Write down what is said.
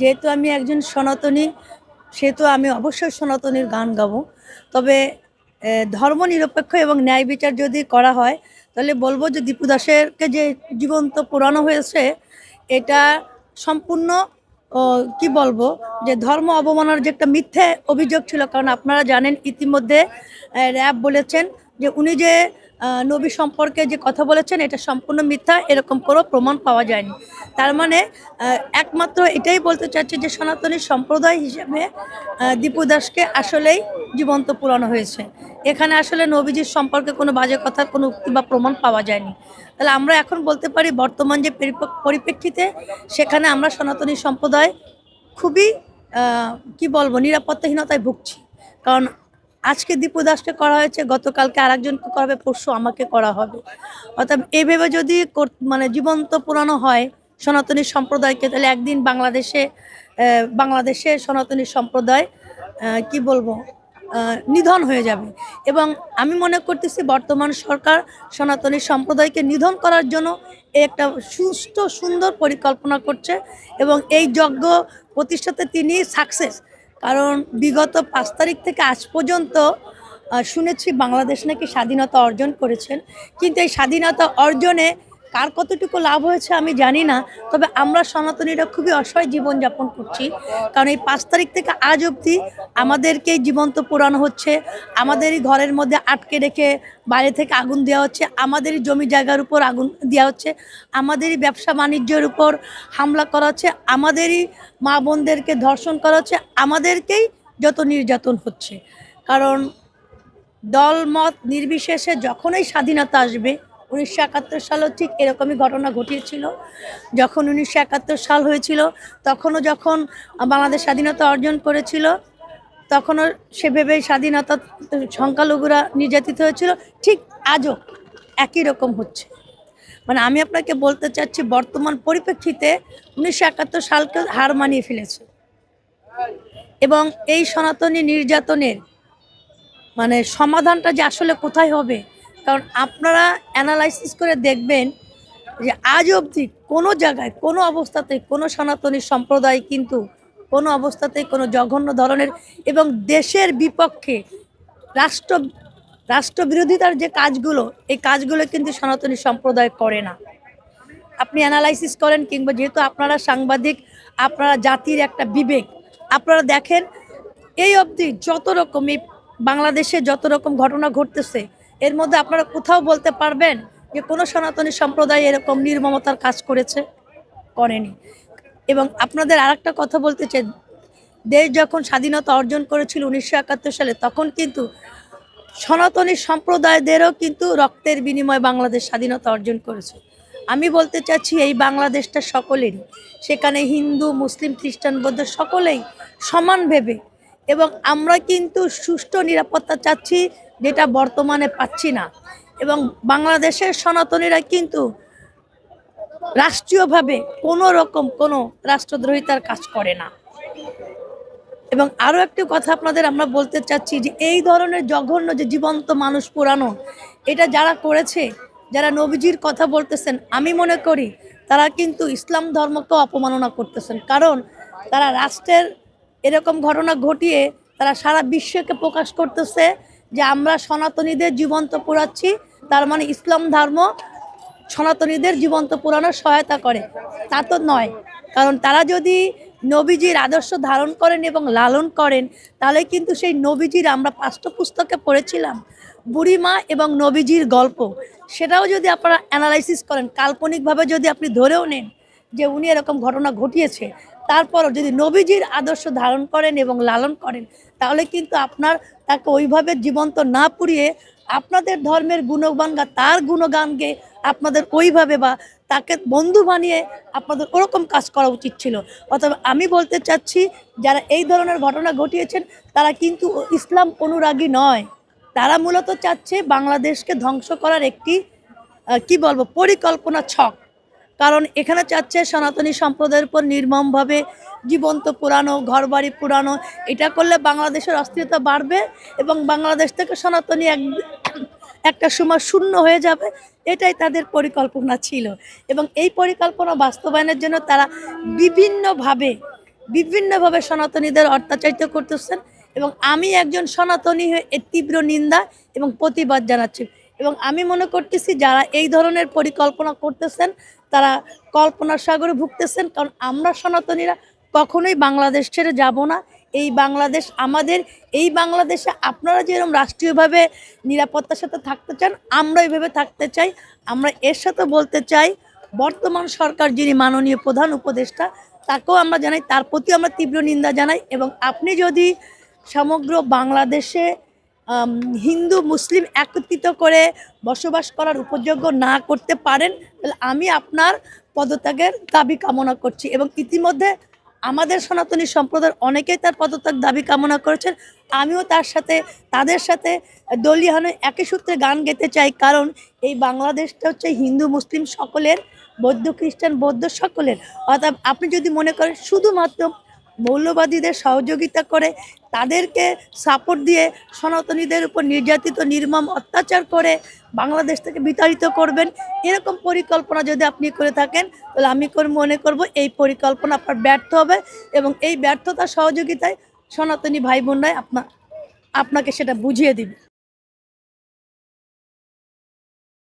যেহেতু আমি একজন সনাতনী, সেহেতু আমি অবশ্যই সনাতনীর গান গাবো। তবে ধর্ম নিরপেক্ষ এবং ন্যায় বিচার যদি করা হয়, তাহলে বলব যে দীপু দাসেরকে যে জীবন্ত পুরানো হয়েছে, এটা সম্পূর্ণ কি বলব, যে ধর্ম অবমাননার যে একটা মিথ্যে অভিযোগ ছিল, কারণ আপনারা জানেন ইতিমধ্যে র্যাব বলেছেন যে উনি যে নবী সম্পর্কে যে কথা বলেছেন, এটা সম্পূর্ণ মিথ্যা, এরকম কোনো প্রমাণ পাওয়া যায়নি। তার মানে একমাত্র এটাই বলতে চাচ্ছি যে সনাতনী সম্প্রদায় হিসেবে দীপু দাসকে আসলেই জীবন্ত পুরানো হয়েছে। এখানে আসলে নবীজির সম্পর্কে কোনো বাজে কথার কোনো উক্তি বা প্রমাণ পাওয়া যায়নি। তাহলে আমরা এখন বলতে পারি, বর্তমান যে পরিপ্রেক্ষিতে, সেখানে আমরা সনাতনী সম্প্রদায় খুবই কি বলব, নিরাপত্তাহীনতায় ভুগছি। কারণ আজকে দীপু দাসকে করা হয়েছে, গতকালকে আরেকজনকে করা হবে পরশু আমাকে করা হবে। অর্থাৎ এইভাবে যদি মানে জীবন্ত পুরানো হয় সনাতনী সম্প্রদায়কে, তাহলে একদিন বাংলাদেশে বাংলাদেশে সনাতনী সম্প্রদায় কি বলব নিধন হয়ে যাবে। এবং আমি মনে করতেছি বর্তমান সরকার সনাতনী সম্প্রদায়কে নিধন করার জন্য একটা সুস্থ সুন্দর পরিকল্পনা করছে এবং এই যজ্ঞ প্রতিষ্ঠাতে তিনি সাকসেস কারণ বিগত পাঁচ তারিখ থেকে আজ পর্যন্ত শুনেছি বাংলাদেশ নাকি স্বাধীনতা অর্জন করেছেন। কিন্তু এই স্বাধীনতা অর্জনে কার কতটুকু লাভ হয়েছে আমি জানি না, তবে আমরা সনাতনীরা খুবই অসহায় জীবনযাপন করছি। কারণ এই পাঁচ তারিখ থেকে আজ অবধি আমাদেরকেই জীবন্ত পোড়ানো হচ্ছে, আমাদেরই ঘরের মধ্যে আটকে রেখে বাইরে থেকে আগুন দেওয়া হচ্ছে, আমাদেরই জমি জায়গার উপর আগুন দেওয়া হচ্ছে, আমাদেরই ব্যবসা বাণিজ্যের উপর হামলা করা হচ্ছে, আমাদেরই মা বোনদেরকে ধর্ষণ করা হচ্ছে, আমাদেরকেই যত নির্যাতন হচ্ছে। কারণ দল মত নির্বিশেষে যখনই স্বাধীনতা আসবে উনিশশো একাত্তর সালেও ঠিক এরকমই ঘটনা ঘটিয়েছিল। যখন উনিশশো একাত্তর সাল হয়েছিল, তখনও যখন বাংলাদেশ স্বাধীনতা অর্জন করেছিল, তখনও সেভাবেই স্বাধীনতা সংখ্যালঘুরা নির্যাতিত হয়েছিল। ঠিক আজও একই রকম হচ্ছে। মানে আমি আপনাকে বলতে চাচ্ছি, বর্তমান পরিপ্রেক্ষিতে উনিশশো একাত্তর সালকে হার মানিয়ে ফেলেছে। এবং এই সনাতনী নির্যাতনের মানে সমাধানটা যে আসলে কোথায় হবে কারণ আপনারা অ্যানালাইসিস করে দেখবেন যে আজ অবধি কোনো জায়গায়, কোনো অবস্থাতে কোনো সনাতনী সম্প্রদায় কিন্তু কোনো অবস্থাতেই কোনো জঘন্য ধরনের এবং দেশের বিপক্ষে রাষ্ট্র, রাষ্ট্রবিরোধিতার যে কাজগুলো, এই কাজগুলো কিন্তু সনাতনী সম্প্রদায় করে না। আপনি অ্যানালাইসিস করেন কিংবা যেহেতু আপনারা সাংবাদিক, আপনারা জাতির একটা বিবেক, আপনারা দেখেন এই অবধি যত রকম এই বাংলাদেশে যত রকম ঘটনা ঘটতেছে এর মধ্যে আপনারা কোথাও বলতে পারবেন যে কোনো সনাতনী সম্প্রদায় এরকম নির্মমতার কাজ করেছে? করেনি। এবং আপনাদের আরেকটা কথা বলতে চাই, দেশ যখন স্বাধীনতা অর্জন করেছিল উনিশশো একাত্তর সালে, তখন কিন্তু সনাতনী সম্প্রদায়দেরও কিন্তু রক্তের বিনিময়ে বাংলাদেশ স্বাধীনতা অর্জন করেছে। আমি বলতে চাচ্ছি, এই বাংলাদেশটা সকলেরই। সেখানে হিন্দু, মুসলিম, খ্রিস্টান, বৌদ্ধ সকলেই সমান ভেবে, এবং আমরা কিন্তু সুষ্ঠু নিরাপত্তা চাচ্ছি যেটা বর্তমানে পাচ্ছি না। এবং বাংলাদেশের সনাতনীরা কিন্তু রাষ্ট্রীয়ভাবে কোনো রকম কোনো রাষ্ট্রদ্রোহিতার কাজ করে না। এবং আরও একটি কথা আপনাদের আমরা বলতে চাচ্ছি যে, এই ধরনের জঘন্য যে জীবন্ত মানুষ পুরানো, এটা যারা করেছে, যারা নবীজির কথা বলতেছেন, আমি মনে করি তারা কিন্তু ইসলাম ধর্মকে অপমাননা করতেছেন। কারণ তারা রাষ্ট্রের এরকম ঘটনা ঘটিয়ে তারা সারা বিশ্বকে প্রকাশ করতেছে যে আমরা সনাতনীদের জীবন্ত পোড়াচ্ছি, তার মানে ইসলাম ধর্ম সনাতনীদের জীবন্ত পুরানোর সহায়তা করে। তা তো নয়। কারণ তারা যদি নবীজির আদর্শ ধারণ করেন এবং লালন করেন, তাহলে কিন্তু সেই নবীজির আমরা পাঠ্যপুস্তকে পড়েছিলাম, বুড়িমা এবং নবীজির গল্প। সেটাও যদি আপনারা অ্যানালাইসিস করেন, কাল্পনিকভাবে যদি আপনি ধরেও নেন যে উনি এরকম ঘটনা ঘটিয়েছে তারপরও যদি নবীজির আদর্শ ধারণ করেন এবং লালন করেন, তাহলে কিন্তু আপনার তাকে ওইভাবে জীবন্ত না পুড়িয়ে আপনাদের ধর্মের গুণগান গা তার গুণগানকে আপনাদের ওইভাবে বা তাকে বন্ধু বানিয়ে আপনাদের ওরকম কাজ করা উচিত ছিল। অথবা আমি বলতে চাচ্ছি, যারা এই ধরনের ঘটনা ঘটিয়েছেন, তারা কিন্তু ইসলাম অনুরাগী নয়। তারা মূলত চাচ্ছে বাংলাদেশকে ধ্বংস করার একটি কি বলব, পরিকল্পনা ছক। কারণ এখানে চাচ্ছে সনাতনী সম্প্রদায়ের উপর নির্মমভাবে জীবন্ত পুরানো, ঘরবাড়ি পুরানো। এটা করলে বাংলাদেশের অস্থিরতা বাড়বে এবং বাংলাদেশ থেকে সনাতনী এক একটা সময় শূন্য হয়ে যাবে। এটাই তাদের পরিকল্পনা ছিল। এবং এই পরিকল্পনা বাস্তবায়নের জন্য তারা বিভিন্নভাবে বিভিন্নভাবে সনাতনীদের অত্যাচারিত করতেছেন এবং আমি একজন সনাতনী হয়ে তীব্র নিন্দা এবং প্রতিবাদ জানাচ্ছি। এবং আমি মনে করতেছি যারা এই ধরনের পরিকল্পনা করতেছেন তারা কল্পনার সাগরে ভুগতেছেন, কারণ আমরা সনাতনীরা কখনোই বাংলাদেশ ছেড়ে যাব না। এই বাংলাদেশ আমাদের, এই বাংলাদেশে আপনারা যেরকম রাষ্ট্রীয়ভাবে নিরাপত্তার সাথে থাকতে চান, আমরা এইভাবে থাকতে চাই। আমরা এর সাথে বলতে চাই, বর্তমান সরকার যিনি মাননীয় প্রধান উপদেষ্টা, তাকেও আমরা জানাই, তার প্রতি আমরা তীব্র নিন্দা জানাই এবং আপনি যদি সমগ্র বাংলাদেশে হিন্দু, মুসলিম একত্রিত করে বসবাস করার উপযোগ্য না করতে পারেন, তাহলে আমি আপনার পদত্যাগের দাবি কামনা করছি। এবং ইতিমধ্যে আমাদের সনাতনী সম্প্রদায়ের অনেকেই তার পদত্যাগ দাবি কামনা করেছেন। আমিও তার সাথে, তাদের সাথে দলীয়হানে একই সূত্রে গান গেতে চাই, কারণ এই বাংলাদেশটা হচ্ছে হিন্দু, মুসলিম সকলের, বৌদ্ধ, খ্রিস্টান, বৌদ্ধ সকলের। অর্থাৎ আপনি যদি মনে করেন, শুধুমাত্র মৌলবাদীদের সহযোগিতা করে তাদেরকে সাপোর্ট দিয়ে সনাতনীদের উপর নির্যাতিত, নির্মম অত্যাচার করে বাংলাদেশ থেকে বিতাড়িত করবেন, এরকম পরিকল্পনা যদি আপনি করে থাকেন, তাহলে আমি মনে করব এই পরিকল্পনা আপনার ব্যর্থ হবে এবং এই ব্যর্থতার সহযোগিতায় সনাতনী ভাই বোনরাই আপনা, আপনাকে সেটা বুঝিয়ে দিবে।